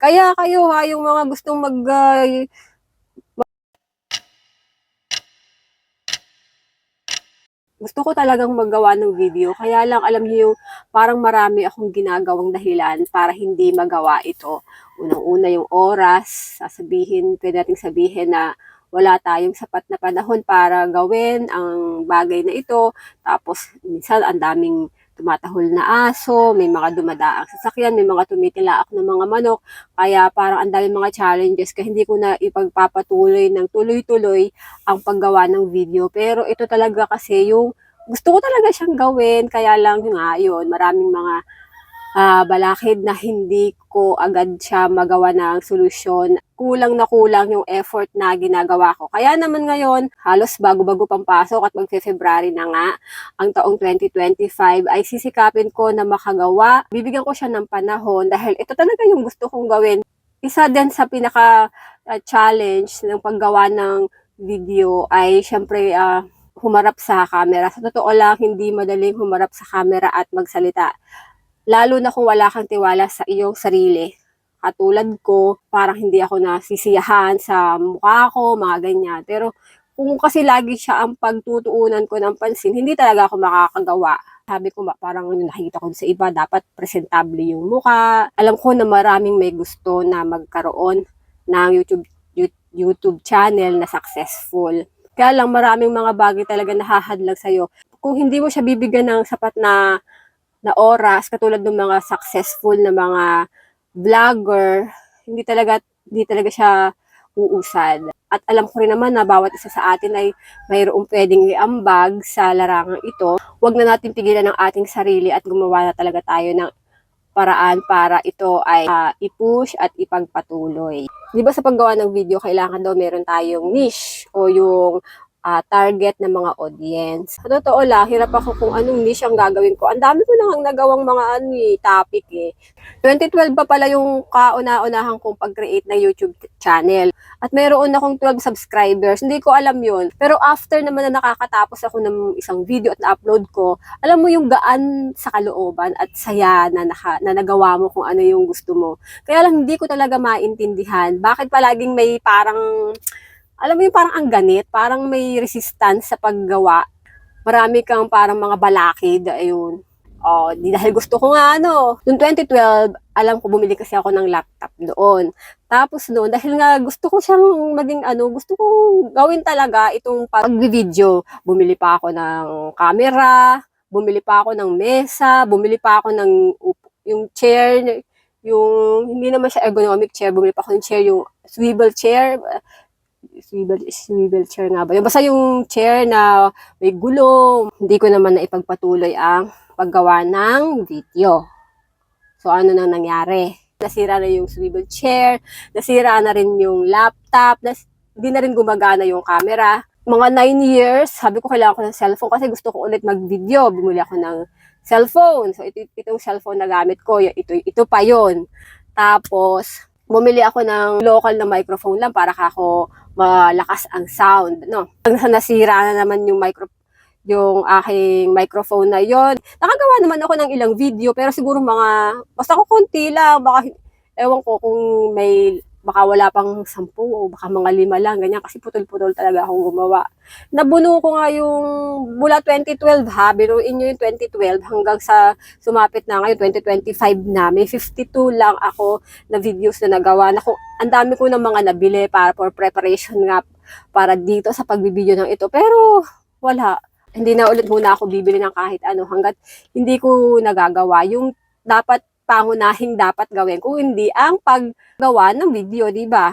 Kaya kayo ha, yung mga gustong mag... ah, gusto ko talagang maggawa ng video. Kaya lang, alam niyo yung parang marami akong ginagawang dahilan para hindi magawa ito. Unang-una yung oras, sasabihin, pwede nating sabihin na wala tayong sapat na panahon para gawin ang bagay na ito. Tapos, minsan, ang daming tumatahol na aso, may mga dumadaang sasakyan, may mga tumitilaak ng mga manok. Kaya parang ang daming mga challenges kaya hindi ko na ipagpapatuloy ng tuloy-tuloy ang paggawa ng video. Pero ito talaga kasi yung gusto ko talaga siyang gawin. Kaya lang nga yun, maraming mga ah, balakid na hindi ko agad siya magawa ng solusyon. Kulang na kulang yung effort na ginagawa ko. Kaya naman ngayon, halos bago-bago pang pasok at magfe-February na nga, ang taong 2025 ay sisikapin ko na makagawa. Bibigyan ko siya ng panahon dahil ito talaga yung gusto kong gawin. Isa din sa pinaka ah, ng paggawa ng video ay syempre ah, humarap sa camera. Sa totoo lang, hindi madaling humarap sa camera at magsalita. Lalo na kung wala kang tiwala sa iyong sarili. Katulad ko, parang hindi ako nasisiyahan sa mukha ko, mga ganyan. Pero kung kasi lagi siya ang pagtutuunan ko ng pansin, hindi talaga ako makakagawa. Sabi ko, parang yung nakikita ko sa iba, dapat presentable yung mukha. Alam ko na maraming may gusto na magkaroon ng YouTube YouTube channel na successful. Kaya lang maraming mga bagay talaga nahahadlag sa'yo. Kung hindi mo siya bibigyan ng sapat na na oras, katulad ng mga successful na mga vlogger, hindi talaga hindi talaga siya uusad. At alam ko rin naman na bawat isa sa atin ay mayroong pwedeng iambag sa larangang ito. Huwag na natin pigilan ng ating sarili at gumawa na talaga tayo ng paraan para ito ay ah, i-push at ipagpatuloy. Di ba sa paggawa ng video, kailangan daw meron tayong niche o yung ah, target ng mga audience. Sa totoo lang, hirap ako kung anong niche ang gagawin ko. Ang dami ko nang nagawang mga ano, eh, topic eh. 2012 pa pala yung kauna-unahan kong pag-create ng YouTube channel. At mayroon akong 12 subscribers. Hindi ko alam yun. Pero after naman na nakakatapos ako ng isang video at na-upload ko, alam mo yung gaan sa kalooban at saya na, naka, na nagawa mo kung ano yung gusto mo. Kaya lang hindi ko talaga maintindihan. Bakit palaging may parang, alam mo yung parang ang ganit, parang may resistance sa paggawa. Marami kang parang mga balakid, ayun. Oh, di dahil gusto ko nga ano. Noong 2012, alam ko bumili kasi ako ng laptop doon. Tapos noon, dahil nga gusto ko siyang maging ano, gusto ko gawin talaga itong pag-video. Bumili pa ako ng camera, bumili pa ako ng mesa, bumili pa ako ng yung chair, yung hindi naman siya ergonomic chair, bumili pa ako ng chair, yung swivel chair, swivel, swivel chair nga ba? Yung basta yung chair na may gulong. Hindi ko naman na ipagpatuloy ang paggawa ng video. So, ano nang nangyari? Nasira na yung swivel chair, nasira na rin yung laptop, nas, hindi na rin gumagana yung camera. Mga 9 years, sabi ko kailangan ko ng cellphone kasi gusto ko ulit mag-video. Bumili ako ng cellphone. So, ito, itong cellphone na gamit ko, ito, ito pa yon Tapos, bumili ako ng local na microphone lang para kako malakas ang sound, no? Sa nasira na naman yung micro yung aking microphone na yon. Nakagawa naman ako ng ilang video pero siguro mga basta ko konti lang baka ewan ko kung may baka wala pang sampu o baka mga lima lang ganyan kasi putol-putol talaga akong gumawa. Nabuno ko nga yung mula 2012 ha, biruin nyo yung 2012 hanggang sa sumapit na ngayon 2025 na. May 52 lang ako na videos na nagawa na kung ang dami ko ng mga nabili para for preparation nga para dito sa pagbibideo ng ito. Pero wala. Hindi na ulit muna ako bibili ng kahit ano hanggat hindi ko nagagawa yung dapat pangunahing dapat gawin kung hindi ang paggawa ng video, di ba?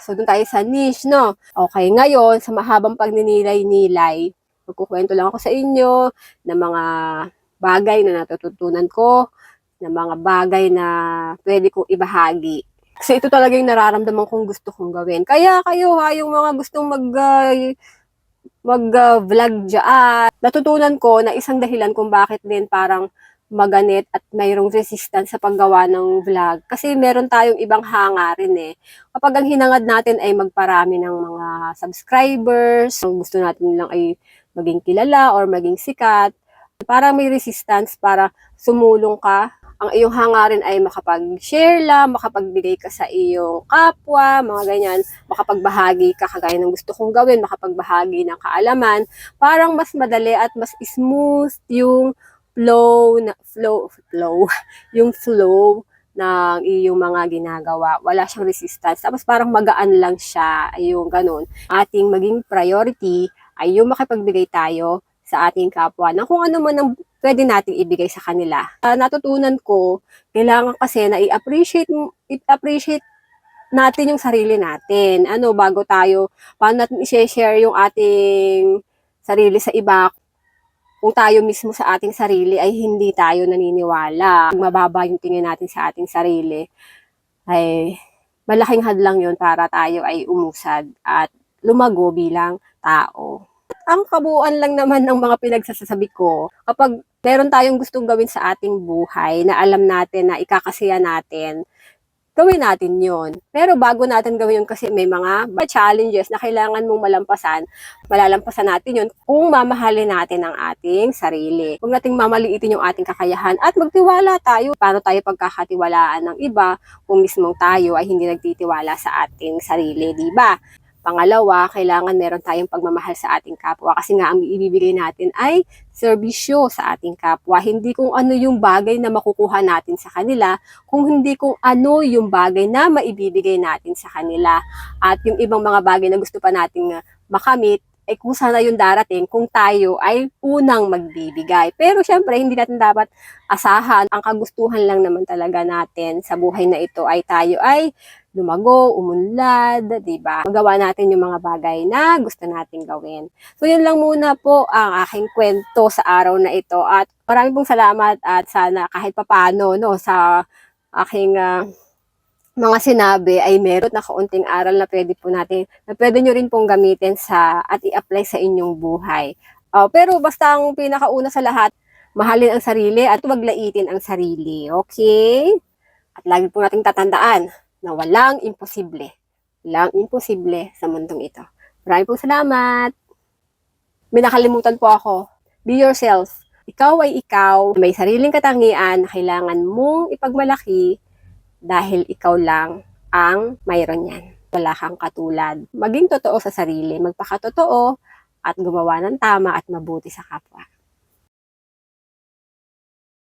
So, dun tayo sa niche, no? Okay, ngayon, sa mahabang pagninilay-nilay, magkukwento lang ako sa inyo ng mga bagay na natututunan ko, ng mga bagay na pwede kong ibahagi. Kasi ito talaga yung nararamdaman kong gusto kong gawin. Kaya kayo ha, yung mga gustong mag ah, mag-vlog dyan. Natutunan ko na isang dahilan kung bakit din parang maganit at mayroong resistance sa paggawa ng vlog. Kasi meron tayong ibang hangarin eh. Kapag ang hinangad natin ay magparami ng mga subscribers, gusto natin lang ay maging kilala or maging sikat, parang may resistance para sumulong ka ang iyong hangarin ay makapag-share lang, makapagbigay ka sa iyong kapwa, mga ganyan, makapagbahagi ka kagaya ng gusto kong gawin, makapagbahagi ng kaalaman, parang mas madali at mas smooth yung flow na flow flow yung flow ng iyong mga ginagawa. Wala siyang resistance. Tapos parang magaan lang siya. Ayun, ganun. Ating maging priority ay yung makipagbigay tayo sa ating kapwa ng kung ano man ang pwede nating ibigay sa kanila. Ah, natutunan ko, kailangan kasi na i-appreciate, i-appreciate natin yung sarili natin. Ano, bago tayo, paano natin i-share yung ating sarili sa iba, kung tayo mismo sa ating sarili ay hindi tayo naniniwala, mababa yung tingin natin sa ating sarili, ay malaking hadlang yun para tayo ay umusad at lumago bilang tao. Ang kabuuan lang naman ng mga pinagsasabi ko, kapag meron tayong gustong gawin sa ating buhay na alam natin na ikakasiya natin, gawin natin yon. Pero bago natin gawin yun kasi may mga challenges na kailangan mong malampasan, malalampasan natin yun kung mamahalin natin ang ating sarili. Huwag nating mamaliitin yung ating kakayahan at magtiwala tayo. Paano tayo pagkakatiwalaan ng iba kung mismong tayo ay hindi nagtitiwala sa ating sarili, di ba? Pangalawa, kailangan meron tayong pagmamahal sa ating kapwa kasi nga ang ibibigay natin ay serbisyo sa ating kapwa. Hindi kung ano yung bagay na makukuha natin sa kanila, kung hindi kung ano yung bagay na maibibigay natin sa kanila. At yung ibang mga bagay na gusto pa nating uh, makamit, ay kung sana yung darating kung tayo ay unang magbibigay. Pero syempre, hindi natin dapat asahan. Ang kagustuhan lang naman talaga natin sa buhay na ito ay tayo ay lumago, umunlad, 'di ba? Magawa natin yung mga bagay na gusto nating gawin. So yun lang muna po ang aking kwento sa araw na ito at maraming pong salamat at sana kahit papano no sa aking uh, mga sinabi ay meron na kaunting aral na pwede po natin, na pwede nyo rin pong gamitin sa at i-apply sa inyong buhay. Uh, pero basta ang pinakauna sa lahat, mahalin ang sarili at huwag laitin ang sarili. Okay? At lagi po nating tatandaan na walang imposible. Walang imposible sa mundong ito. Maraming pong salamat. May nakalimutan po ako. Be yourself. Ikaw ay ikaw. May sariling katangian na kailangan mong ipagmalaki dahil ikaw lang ang mayroon yan. Wala kang katulad. Maging totoo sa sarili, magpakatotoo at gumawa ng tama at mabuti sa kapwa.